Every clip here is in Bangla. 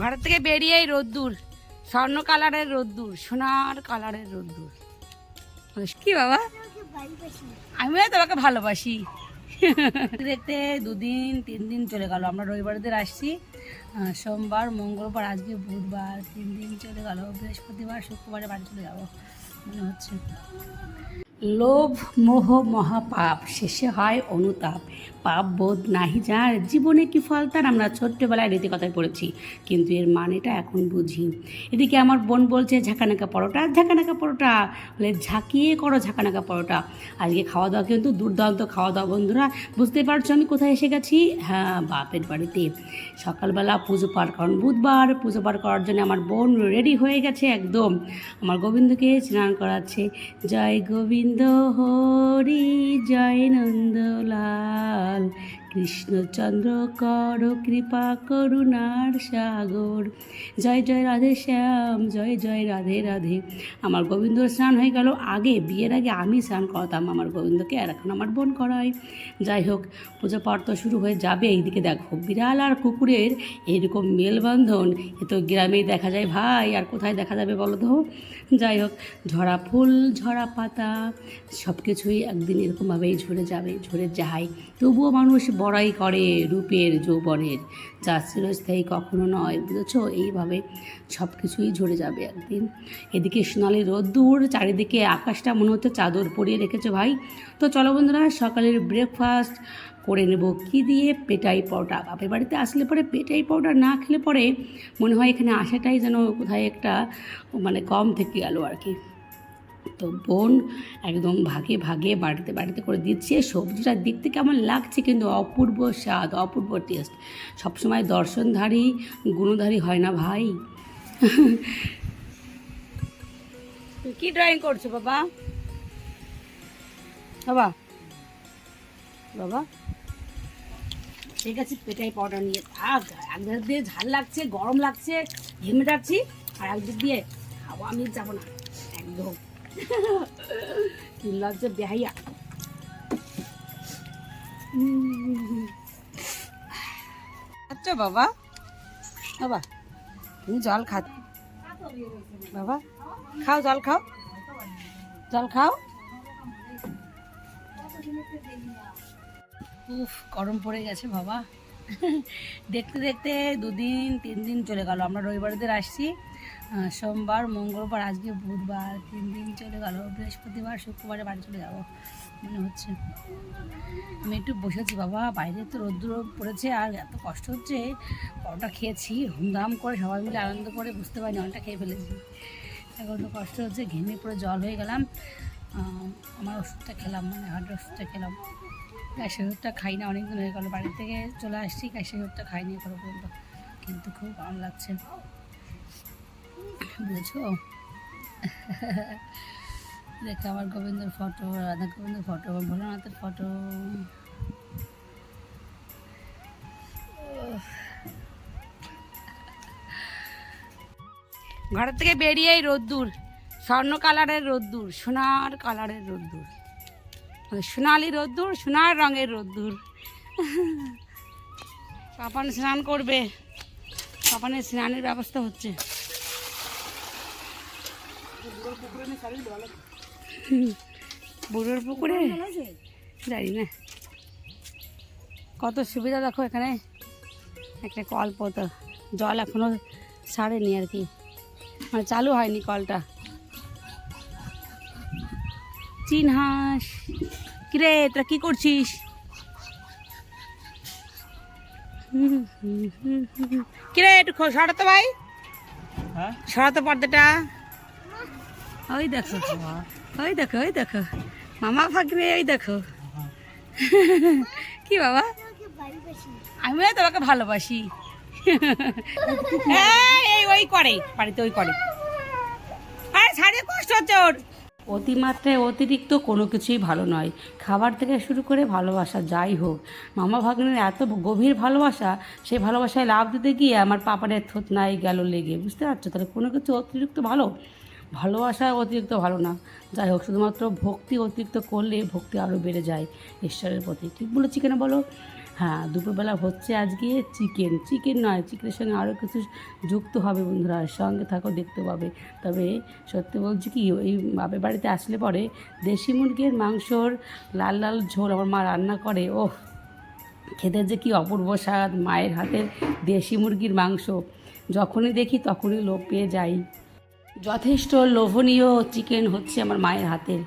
ঘর থেকে বেরিয়েই রোদ্দুর, স্বর্ণ কালারের রোদ্দুর, সোনার কালারের রোদ্দুর। কি বাবা? আমিও তোমাকে ভালোবাসি। দেখতে দুদিন, তিন দিন চলে গেল। আমরা রবিবারদের আসছি। সোমবার, মঙ্গলবার, আজকে বুধবার, তিন দিন চলে গেল। বৃহস্পতিবার, শুক্রবারে বাড়ি চলে যাব। মনে হচ্ছে। লোভ, মোহ, মহাপাপ, শেষে হয় অনুতাপ। পাপ বোধ নাহি যার। জীবনে কি ফল তার? আমরা ছোট্টবেলায় রীতি কথায় পড়েছি, কিন্তু এর মানেটা এখন বুঝি। এদিকে আমার বোন বলছে, ঝাঁকানাকা পরোটা ঝাঁকানাকা পরোটা। বলে, ঝাঁকিয়ে করো ঝাঁকানাকা পরোটা। আজকে খাওয়া দাওয়া কিন্তু দুর্দান্ত খাওয়া দাওয়া বন্ধুরা। বুঝতে পারছ আমি কোথায় এসে গেছি? হ্যাঁ বাপের বাড়িতে। সকালবেলা পুজো পাঠ কারণ বুধবার পুজো পাঠ করার জন্য আমার বোন রেডি হয়ে গেছে একদম। আমার গোবিন্দকে স্নান করাচ্ছে। জয় গোবিন্দ। হরি জয় নন্দলাল। কৃষ্ণচন্দ্র কর, কৃপা করুণার সাগর। জয় জয় রাধে শ্যাম, জয় জয় রাধে রাধে। আমার গোবিন্দ স্নান হয়ে গেল। আগে, বিয়ের আগে আমি স্নান করাতাম আমার গোবিন্দকে আর এখন আমার বোন করায়। যাই হোক, পুজো পাঠ শুরু হয়ে যাবে। এইদিকে দেখো, বিড়াল আর কুকুরের এরকম মেলবন্ধন। এ তো গ্রামেই দেখা যায় ভাই, আর কোথায় দেখা যাবে বলো তো? যাই হোক, ঝরা ফুল, ঝরা পাতা সব কিছুই একদিন এরকমভাবেই ঝরে যাবে, ঝরে যায়। তবুও মানুষ বড়াই করে রূপের যৌবনের। যা চিরস্থায়ী কখনো নয়। বুঝেছ? এইভাবে সব কিছুই ঝরে যাবে একদিন। এদিকে সোনালি রোদ্দুর, চারিদিকে আকাশটা মনে হচ্ছে চাদর পরিয়ে রেখেছে ভাই। তো চলো বন্ধুরা, সকালের ব্রেকফাস্ট করে নেব। কী দিয়ে? পেটাই পরোটা বাপের বাড়িতে আসলে পরে পেটাই পরোটা না খেলে পরে মনে হয় এখানে আসাটাই যেন কোথায় একটা মানে কম থেকে গেল আর কি। তো বোন একদম ভাগে ভাগে বাড়িতে বাড়িতে করে দিচ্ছে। সবজিটা দেখতে কেমন লাগছে কিন্তু অপূর্ব স্বাদ, অপূর্ব টেস্ট সবসময় দর্শনধারী, গুণধারী হয় না ভাই। কি ড্রয়িং করছ বাবা? বাবা। বাবা। ঠিক আছে পেটাই পাউডার নিয়ে থাক। একদিক দিয়ে ঝাল লাগছে, গরম লাগছে, ঘেমে যাচ্ছি, আর একদিক দিয়ে আমি যাব না। একদম। কি লজ্জা বেহাইয়া আচ্ছা বাবা? বাবা, তুমি জল খা বাবা, খাও, জল খাও। জল খাও। উফ, গরম পড়ে গেছে বাবা। দেখতে দেখতে দুদিন তিন দিন চলে গেল। আমরা রবিবারদের আসছি। সোমবার, মঙ্গলবার, আজকে বুধবার তিন দিন চলে গেল। বৃহস্পতিবার, শুক্রবারে বাড়ি চলে যাব, মনে হচ্ছে। আমি একটু বসেছি, বাবা, বাইরে তো রোদ্দুর পড়েছে আর এত কষ্ট হচ্ছে। পরোটা খেয়েছি হুমধাম করে সবাই মিলে আনন্দ করে বুঝতে পারিনি, অনেকটা খেয়ে ফেলেছি। এখন তো কষ্ট হচ্ছে ঘেমে পড়ে জল হয়ে গেলাম। আমার ওষুধটা খেলাম মানে হার্টের ওষুধটা খেলাম। গ্যাসের ওষুধটা খাই না অনেকদিন হয়ে গেলো। বাড়ি থেকে চলে আসছি গ্যাসের ওষুধটা খাইনি এখনও পর্যন্ত। কিন্তু খুব ভালো লাগছে। বুঝছ? দেখে আমার গোবিন্দর ফটো রাধা গোবিন্দর ফটো ভোলানাথের ফটো ঘর থেকে বেরিয়েই রোদ্দুর, স্বর্ণ কালারের রোদ্দুর, সোনার কালারের রোদ্দুর। সোনালি রোদ্দুর, সোনার রঙের রোদ্দুর। পাপান স্নান করবে। পাপানের স্নানের ব্যবস্থা হচ্ছে। বুড়োর পুকুরে? জানি না। কত সুবিধা দেখো এখানে। একটা কল পতো জল এখনও ছাড়েনি আর কি। মানে চালু হয়নি কলটা। চিন হাঁস কিরে তোরা কি করছিস। কিরে একটু খো- সরাতো ভাই। হ্যাঁ? সরাতো পর্দাটা। ওই দেখো। ওই দেখো ওই দেখো। মামা ভাগ্নে ওই দেখো। কি বাবা? আমিও তোমাকে ভালোবাসি। এই, এই ওই করে। বাড়িতে ওই করে। আরে সাড়ে কষ্ট হচ্ছে ওর অতিমাত্রায় অতিরিক্ত কোনো কিছুই ভালো নয়। খাবার থেকে শুরু করে ভালোবাসা, যাই হোক। মামা ভাগ্নের এত গভীর ভালোবাসা, সেই ভালোবাসায় লাভ দিতে গিয়ে আমার পাপানের থোত নাই গেল লেগে। বুঝতে পারছ? তাহলে কোনো কিছু অতিরিক্ত ভালো? ভালোবাসা অতিরিক্ত ভালো না। যাই হোক, শুধুমাত্র ভক্তি অতিরিক্ত করলে ভক্তি আরও বেড়ে যায় ঈশ্বরের প্রতি। ঠিক বলেছি কেন বলো? হ্যাঁ দুপুরবেলা হচ্ছে আজকে চিকেন চিকেন নয় চিকেনের সঙ্গে আরও কিছু যুক্ত হবে বন্ধুরা সঙ্গে থাকো, দেখতে পাবে। তবে সত্যি বলছি কি এই বাপের বাড়িতে আসলে পরে দেশি মুরগির মাংসর লাল লাল ঝোল আমার মা রান্না করে ও খেতে যে কি অপূর্ব স্বাদ, মায়ের হাতের দেশি মুরগির মাংস। যখনই দেখি তখনই লোভ পেয়ে যাই। যথেষ্ট লোভনীয় চিকেন হচ্ছে আমার মায়ের হাতের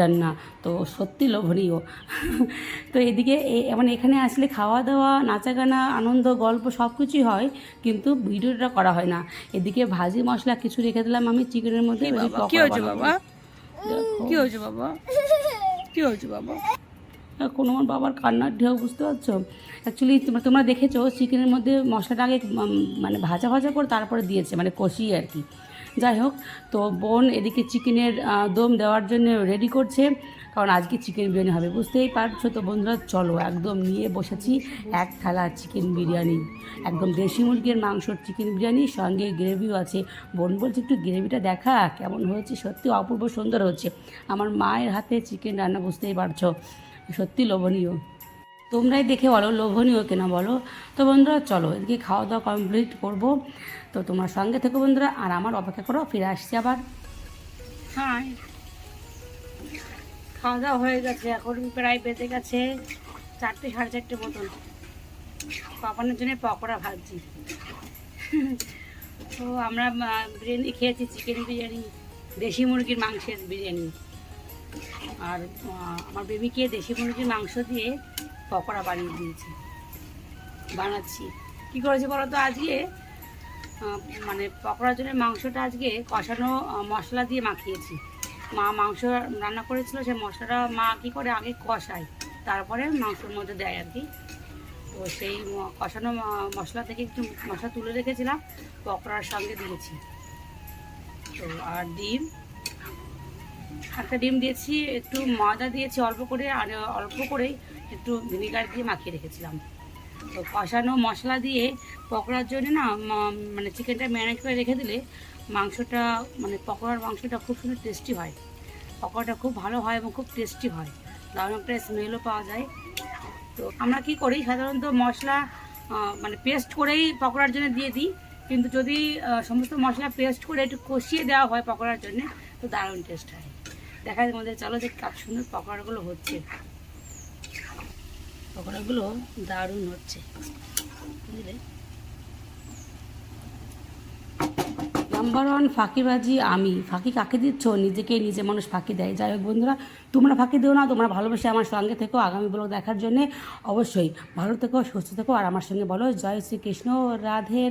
রান্না। তো সত্যি লোভনীয়। তো এদিকে মানে এখানে আসলে খাওয়া দাওয়া নাচা গানা আনন্দ গল্প সব কিছুই হয় কিন্তু ভিডিওটা করা হয় না। এদিকে ভাজি মশলা কিছু রেখে দিলাম আমি চিকেনের মধ্যে কি হয়েছে বাবা? কি হয়েছে বাবা? কি হয়েছে বাবা? এখন আমার বাবার কান্নার ঢেউ বুঝতে পারছ? অ্যাকচুয়ালি তোমরা তোমরা দেখেছ চিকেনের মধ্যে মশলাটা আগে মানে ভাজা ভাজা করে তারপরে দিয়েছে মানে কষিয়ে আর কি। যাই হোক, তো বোন এদিকে চিকেনের দম দেওয়ার জন্য রেডি করছে, কারণ আজকে চিকেন বিরিয়ানি হবে, বুঝতেই পারছ তো বন্ধুরা? চলো একদম নিয়ে বসেছি এক থালা চিকেন বিরিয়ানি, একদম দেশি মুরগির মাংসর চিকেন বিরিয়ানি, সঙ্গে গ্রেভিও আছে। বোন বলছে, একটু গ্রেভিটা দেখা, কেমন হয়েছে? সত্যি অপূর্ব সুন্দর হচ্ছে। আমার মায়ের হাতে চিকেন রান্না, বুঝতেই পারছ? সত্যি লোভনীয়। তোমরাই দেখে বলো, লোভনীয় কেনা বলো। তো বন্ধুরা, চলো, এদিকে খাওয়া দাওয়া কমপ্লিট করব। তো তোমার সঙ্গে থেকো বন্ধুরা, আর আমার অপেক্ষা করো, ফিরে আসছি আবার। হ্যাঁ খাওয়া দাওয়া হয়ে গেছে, এখন প্রায় বেজে গেছে চারটে, সাড়ে চারটে মতন। পাপানোর জন্য পকোড়া ভাজছি। তো আমরা বিরিয়ানি খেয়েছি, চিকেন বিরিয়ানি, দেশি মুরগির মাংসের বিরিয়ানি। আর আমার বেবিকে দেশি মুরগির মাংস দিয়ে পকোড়া বানিয়ে দিয়েছি। বানাচ্ছি। কী করেছি বলো তো আজকে? মানে পকোড়ার জন্য মাংসটা আজকে কষানো মশলা দিয়ে মাখিয়েছি। মা মাংস রান্না করেছিল সেই মশলাটা মা কী করে আগে কষায়, তারপরে মাংসের মধ্যে দেয় আর কি। তো সেই কষানো মশলা থেকে একটু মশলা তুলে রেখেছিলাম, পকোড়ার সঙ্গে দিয়েছি। তো আর ডিম? একটা ডিম দিয়েছি, একটু ময়দা দিয়েছি অল্প করে, আর অল্প করেই একটু ভিনিগার দিয়ে মাখিয়ে রেখেছিলাম। তো কষানো মশলা দিয়ে পকোড়ার জন্য না মানে চিকেনটা ম্যানেজ করে রেখে দিলে মাংসটা মানে পকোড়ার মাংসটা খুব সুন্দর টেস্টি হয়। পকোড়াটা খুব ভালো হয় এবং খুব টেস্টি হয়। দারুণ একটা স্মেলও পাওয়া যায়। তো আমরা কি করি? সাধারণত মশলা মানে পেস্ট করেই পকোড়ার জন্য দিয়ে দিই। কিন্তু যদি সমস্ত মশলা পেস্ট করে একটু কষিয়ে দেওয়া হয় পকোড়ার জন্য, তো দারুণ টেস্ট হয়। দেখা যায় মধ্যে চলো যে কাপ সুন্দর পকোড়াগুলো হচ্ছে। পকোড়াগুলো দারুণ হচ্ছে। বুঝলে? নাম্বার ওয়ান ফাঁকিবাজি আমি। ফাঁকি কাকে দিচ্ছ? নিজেকে নিজে মানুষ ফাঁকি দেয়। যাই হোক বন্ধুরা, তোমরা ফাঁকি দিও না, তোমরা ভালোবেসে আমার সঙ্গে থেকো আগামী ব্লগ দেখার জন্যে। অবশ্যই ভালো থেকো, সুস্থ থেকো, আর আমার সঙ্গে বলো, জয় শ্রীকৃষ্ণ, রাধে রাধে।